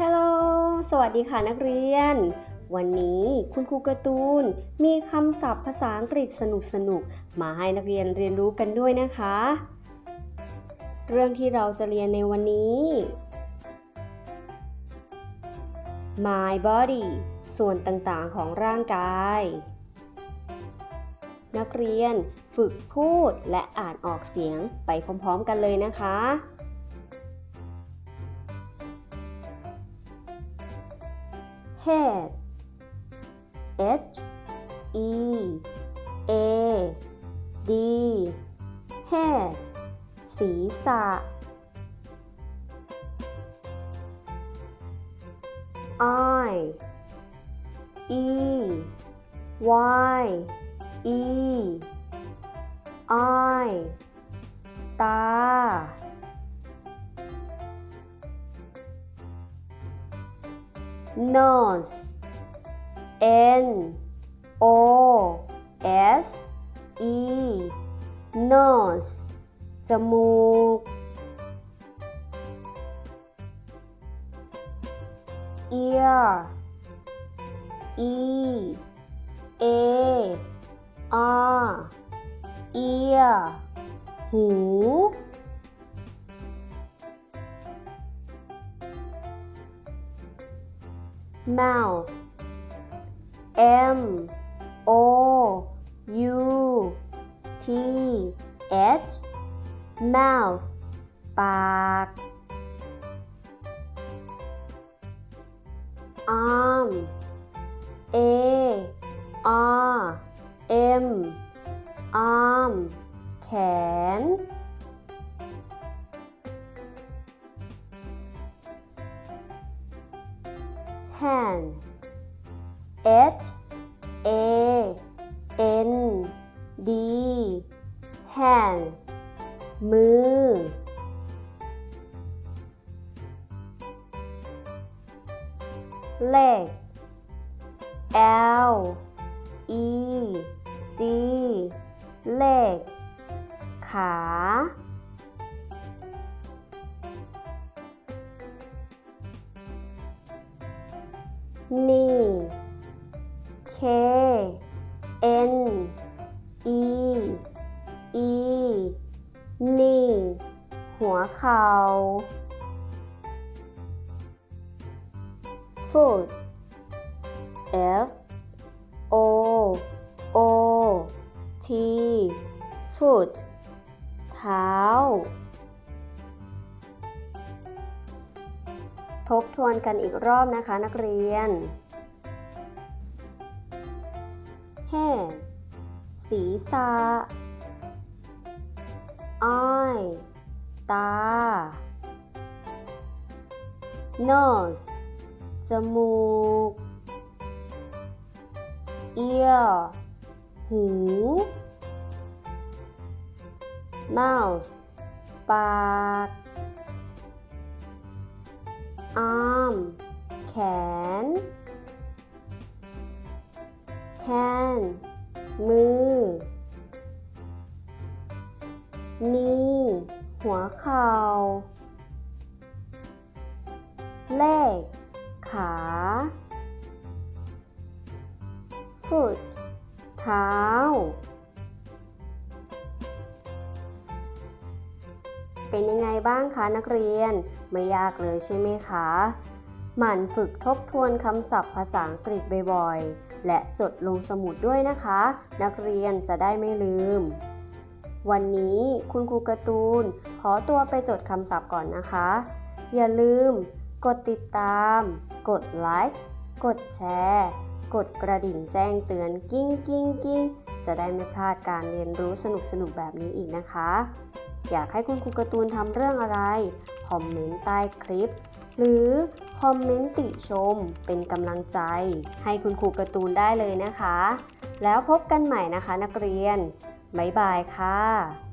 Hello สวัสดีค่ะนักเรียน วันนี้คุณครูการ์ตูน มีคำศัพท์ภาษาอังกฤษสนุกๆมาให้นักเรียนเรียนรู้กันด้วยนะคะ เรื่องที่เราจะเรียนในวันนี้ My body ส่วนต่างๆของร่างกาย นักเรียนฝึกพูดและอ่านออกเสียงไปพร้อมๆกันเลยนะคะ head H E A D head ศีรษะ I E Y E I ตา nose N O S E nose จมูก ear E A R ear หู mouth M O U T H mouth ปาก arm A R M arm แขน Hand H A N D. Hand มือ leg. L knee K N E E knee หัวเข่า foot F O O T foot เท้า ทบทวนกันอีกรอบนะคะนักเรียน head ศีรษะ eye ตา nose จมูก ear หู mouth ปาก arm แขน hand มือ knee หัวเข่า leg ขา foot เท้า เป็นยังไงบ้างคะนักเรียน ไม่ยากเลยใช่ไหมคะ หมั่นฝึกทบทวนคำศัพท์ภาษาอังกฤษบ่อยๆ และจดลงสมุดด้วยนะคะ นักเรียนจะได้ไม่ลืม วันนี้คุณครูการ์ตูน ขอตัวไปจดคำศัพท์ก่อนนะคะ อย่าลืม กดติดตาม กดไลค์กดแชร์กดกระดิ่งแจ้งเตือนกิ้งกิ้งกิ้งจะได้ไม่พลาดการเรียนรู้สนุกสนุกๆแบบนี้อีกนะคะ อยากให้คุณครูการ์ตูนทำเรื่องอะไร คอมเมนต์ใต้คลิป หรือคอมเมนต์ติชมเป็นกำลังใจ ให้คุณครูการ์ตูนได้เลยนะคะ แล้วพบกันใหม่นะคะนักเรียน บ๊ายบายค่ะ